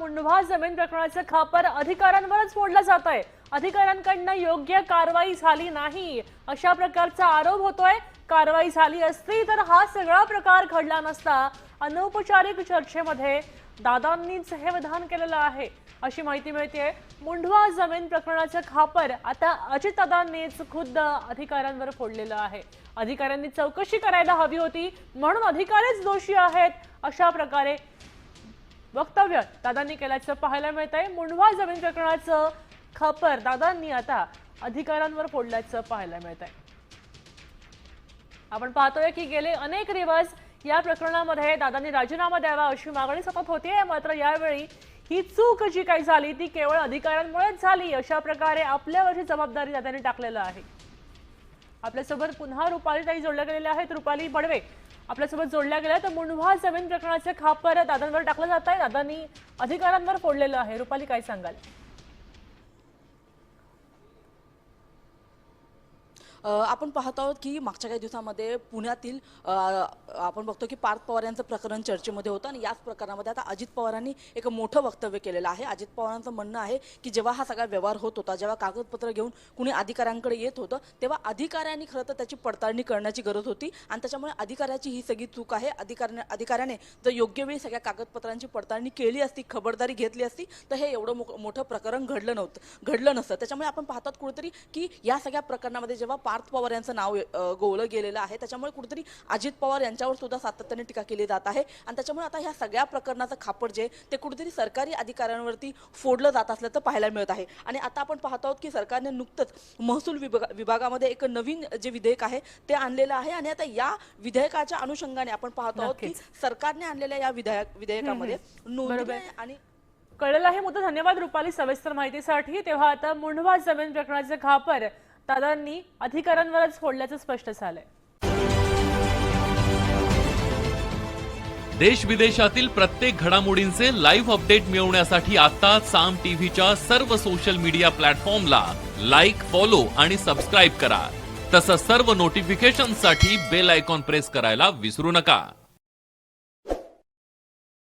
मुंढवा जमीन प्रकरणाचं खापर अधिकाऱ्यांवरच फोडलं जात आहे अधिकाऱ्यांकडनं योग्य कारवाई झाली नाही. अशा प्रकारचा आरोप होतोय. कारवाई झाली असती तर हा सगळा प्रकार घडला नसता. अनौपचारिक चर्चेमध्ये दादांनीच हे विधान केलेलं आहे. अशी माहिती मिळते मुंढवा जमीन प्रकरणाचं खापर आता अजितदादांनीच खुद्द अधिकाऱ्यांवर फोडलेलं आहे. अधिकाऱ्यांनी चौकशी करायला हवी होती. म्हणून अधिकारीच दोषी आहेत. अशा प्रकारे वक्तव्य. दादांनी केल्याचं पाहायला मिळत आहे. मुंढवा जमीन प्रकरणाचं खपर दादांनी आता अधिकाऱ्यांवर फोडल्याचं पाहायला मिळत आहे. आपण पाहतोय की गेले अनेक दिवस या प्रकरणामध्ये दादांनी राजीनामा द्यावा अशी मागणी सतत होतीये. मात्र यावेळी ही चूक जी काही झाली ती केवळ अधिकाऱ्यांमुळेच झाली. अशा प्रकारे आपल्यावरची जबाबदारी दादांनी टाकलेलं आहे. आपल्यासोबत पुन्हा रुपाली ताई जोडल्या गेलेल्या आहेत. रुपाली बडवे आपल्यासोबत जोडल्या गेल्या तर मुंढवा जमीन प्रकरणाचे खापर दादांवर टाकलं जात आहे. दादांनी अधिकाऱ्यांवर फोडलेलं आहे. रुपाली काय सांगाल? आपण पाहत आहोत की मागच्या काही दिवसामध्ये पुण्यातील आपण बघतो की पार्थ पवार यांचं प्रकरण चर्चेमध्ये होतं आणि याच प्रकरणामध्ये आता अजित पवारांनी एक मोठं वक्तव्य केलेलं आहे. अजित पवारांचं म्हणणं आहे की जेव्हा हा सगळा व्यवहार होत होता जेव्हा कागदपत्र घेऊन कुणी अधिकाऱ्यांकडे येत होतं तेव्हा अधिकाऱ्यांनी खरं तर त्याची पडताळणी करण्याची गरज होती आणि त्याच्यामुळे अधिकाऱ्याची ही सगळी चूक आहे. अधिकाऱ्या अधिकाऱ्याने जर योग्य वेळी सगळ्या कागदपत्रांची पडताळणी केली असती खबरदारी घेतली असती तर हे एवढं मो- मोठं प्रकरण घडलं नव्हतं घडलं नसतं. त्याच्यामुळे आपण पाहतात कुठेतरी की या सगळ्या प्रकरणामध्ये जेव्हा पार्थ पवार यांचं नाव गोवलं गेलेलं आहे. त्याच्यामुळे कुठेतरी अजित पवार यांच्यावर सुद्धा सातत्याने टीका केली जात आहे. आणि त्याच्यामुळे आता ह्या सगळ्या प्रकरणाचं खापड जे ते कुठेतरी सरकारी अधिकाऱ्यांवरती फोडलं जात असल्याचं पाहायला मिळत आहे. आणि आता आपण पाहत आहोत की सरकारने नुकतंच महसूल विभागा विभागामध्ये एक नवीन जे विधेयक आहे ते आणलेलं आहे. आणि आता या विधेयकाच्या अनुषंगाने आपण पाहत आहोत की. सरकारने आणलेल्या या विधेयक विधेयकामध्ये नोंदणी आणि कळलेला आहे. मुद्दा धन्यवाद रुपाली सविस्तर माहितीसाठी. तेव्हा आता मुंढवा जमीन प्रकरणाचे खापर. दादांनी अधिकाऱ्यांवरच फोडल्याचं स्पष्ट झालंय. देश विदेशातील प्रत्येक घडामोडींचे लाईव्ह अपडेट मिळवण्यासाठी आता साम टीव्हीच्या सर्व सोशल मीडिया प्लॅटफॉर्मला लाईक फॉलो आणि सबस्क्राईब करा. तसंच सर्व नोटिफिकेशनसाठी बेल आयकॉन प्रेस करायला विसरू नका.